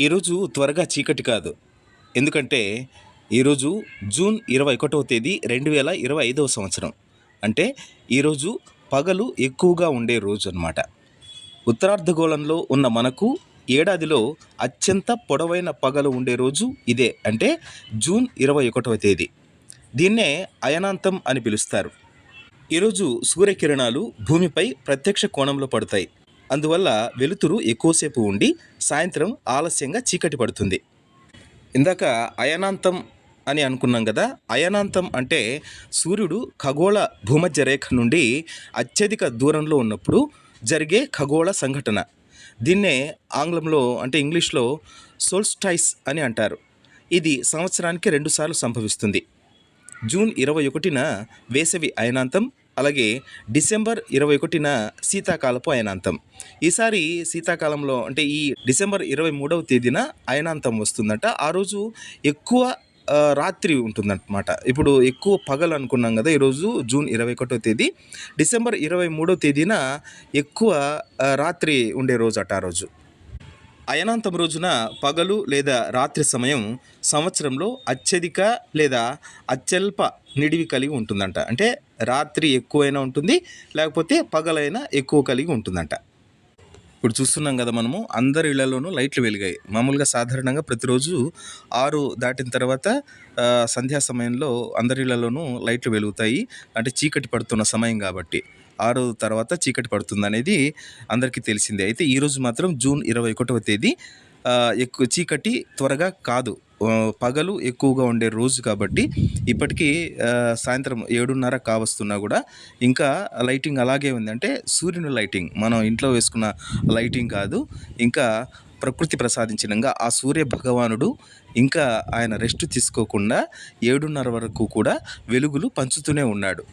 ఈరోజు త్వరగా చీకటి కాదు. ఎందుకంటే ఈరోజు జూన్ ఇరవై ఒకటవ తేదీ రెండు వేల ఇరవై ఐదవ సంవత్సరం. అంటే ఈరోజు పగలు ఎక్కువగా ఉండే రోజు అన్నమాట. ఉత్తరార్ధగోళంలో ఉన్న మనకు ఏడాదిలో అత్యంత పొడవైన పగలు ఉండే రోజు ఇదే. అంటే జూన్ ఇరవై ఒకటవ తేదీ. దీన్నే అయనాంతం అని పిలుస్తారు. ఈరోజు సూర్యకిరణాలు భూమిపై ప్రత్యక్ష కోణంలో పడతాయి. అందువల్ల వెలుతురు ఎక్కువసేపు ఉండి సాయంత్రం ఆలస్యంగా చీకటి పడుతుంది. ఇందాక అయనాంతం అని అనుకున్నాం కదా అయనాంతం అంటే సూర్యుడు ఖగోళ భూమధ్య రేఖ నుండి అత్యధిక దూరంలో ఉన్నప్పుడు జరిగే ఖగోళ సంఘటన. దీన్నే ఆంగ్లంలో అంటే ఇంగ్లీష్లో సోల్స్టైస్ అని అంటారు. ఇది సంవత్సరానికి రెండుసార్లు సంభవిస్తుంది. జూన్ ఇరవై ఒకటిన వేసవి అయనాంతం అలాగే డిసెంబర్ ఇరవై ఒకటిన శీతాకాలపు అయనాంతం. ఈసారి శీతాకాలంలో అంటే ఈ డిసెంబర్ ఇరవై మూడవ తేదీన అయనాంతం వస్తుందట. ఆ రోజు ఎక్కువ రాత్రి ఉంటుందన్నమాట. ఇప్పుడు ఎక్కువ పగలు అనుకున్నాం కదా ఈరోజు జూన్ ఇరవై ఒకటో తేదీ. డిసెంబర్ ఇరవై మూడో తేదీన ఎక్కువ రాత్రి ఉండే రోజు అట ఆ రోజు. అయనాంతం రోజున పగలు లేదా రాత్రి సమయం సంవత్సరంలో అత్యధిక లేదా అత్యల్ప నిడివి కలిగి ఉంటుందంట. అంటే రాత్రి ఎక్కువైనా ఉంటుంది లేకపోతే పగలైనా ఎక్కువ కలిగి ఉంటుందంట. ఇప్పుడు చూస్తున్నాం కదా మనము అందరి ఇళ్ళలోనూ లైట్లు వెలిగాయి. మామూలుగా సాధారణంగా ప్రతిరోజు ఆరు దాటిన తర్వాత సంధ్యా సమయంలో అందరి ఇళ్ళలోనూ లైట్లు వెలుగుతాయి. అంటే చీకటి పడుతున్న సమయం కాబట్టి. ఆరు తర్వాత చీకటి పడుతుంది అనేది అందరికీ తెలిసిందే. అయితే ఈరోజు మాత్రం జూన్ ఇరవై ఒకటవ తేదీ ఎక్కువ చీకటి త్వరగా కాదు. పగలు ఎక్కువగా ఉండే రోజు కాబట్టి ఇప్పటికీ సాయంత్రం ఏడున్నర కావస్తున్నా కూడా ఇంకా లైటింగ్ అలాగే ఉంది. అంటే సూర్యుని లైటింగ్ మనం ఇంట్లో వేసుకున్న లైటింగ్ కాదు. ఇంకా ప్రకృతి ప్రసాదించినంగా ఆ సూర్య భగవానుడు ఇంకా ఆయన రెస్ట్ తీసుకోకుండా ఏడున్నర వరకు కూడా వెలుగులు పంచుతూనే ఉన్నాడు.